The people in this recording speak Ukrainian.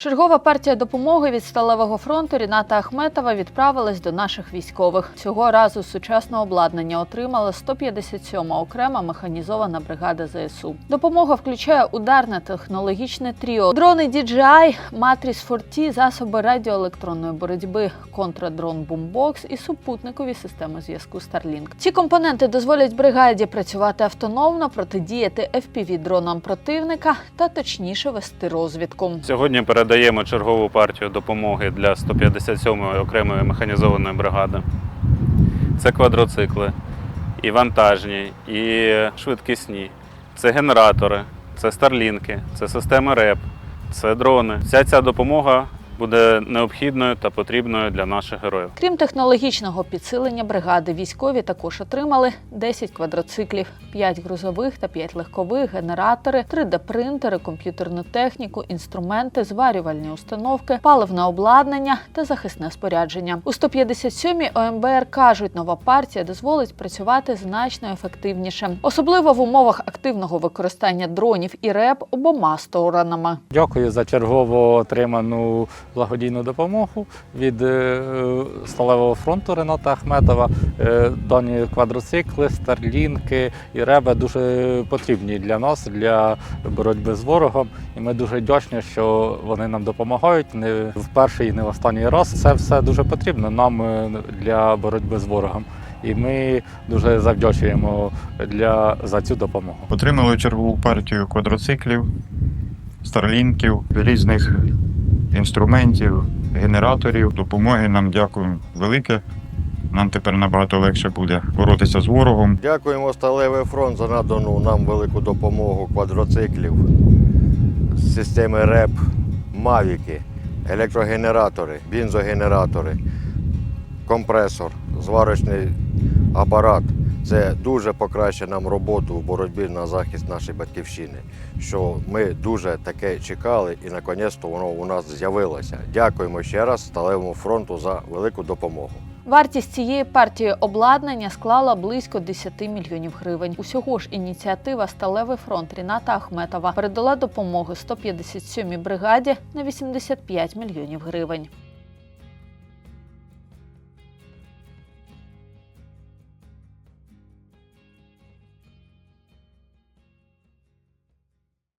Чергова партія допомоги від сталевого фронту Ріната Ахметова відправилась до наших військових. Цього разу сучасне обладнання отримала 157-ма окрема механізована бригада ЗСУ. Допомога включає ударне технологічне тріо, дрони DJI, Матріс Форті, засоби радіоелектронної боротьби, контрадрон Бумбокс і супутникові системи зв'язку Starlink. Ці компоненти дозволять бригаді працювати автономно, протидіяти fpv дронам противника та точніше вести розвідку. Сьогодні передаємо чергову партію допомоги для 157-ї окремої механізованої бригади. Це квадроцикли, і вантажні, і швидкісні, це генератори, це старлінки, це системи РЕП, це дрони. Вся ця допомога буде необхідною та потрібною для наших героїв. Крім технологічного підсилення бригади, військові також отримали 10 квадроциклів, 5 грузових та 5 легкових, генератори, 3D-принтери, комп'ютерну техніку, інструменти, зварювальні установки, паливне обладнання та захисне спорядження. У 157-й ОМБР кажуть, нова партія дозволить працювати значно ефективніше, особливо в умовах активного використання дронів і РЕП обома сторонами. Дякую за чергово отриману благодійну допомогу від е, Сталевого фронту Рената Ахметова. Е, Дані квадроцикли, старлінки і реби дуже потрібні для нас, для боротьби з ворогом. І ми дуже вдячні, що вони нам допомагають не в перший і не в останній раз. Це все дуже потрібно нам е, для боротьби з ворогом. І ми дуже завдячуємо для за цю допомогу. Отримали чергову партію квадроциклів, старлінків, різних інструментів, генераторів. Допомоги нам дякую велике. Нам тепер набагато легше буде боротися з ворогом. Дякуємо Сталевий фронт за надану нам велику допомогу квадроциклів, системи РЕП, Мавіки, електрогенератори, бензогенератори, компресор, зварочний апарат. Це дуже покращить нам роботу в боротьбі на захист нашої батьківщини. Що ми дуже таке чекали, і наконець-то воно у нас з'явилося. Дякуємо ще раз Сталевому фронту за велику допомогу. Вартість цієї партії обладнання склала близько 10 мільйонів гривень. Усього ж ініціатива Сталевий фронт Ріната Ахметова передала допомогу 157-й бригаді на 85 мільйонів гривень.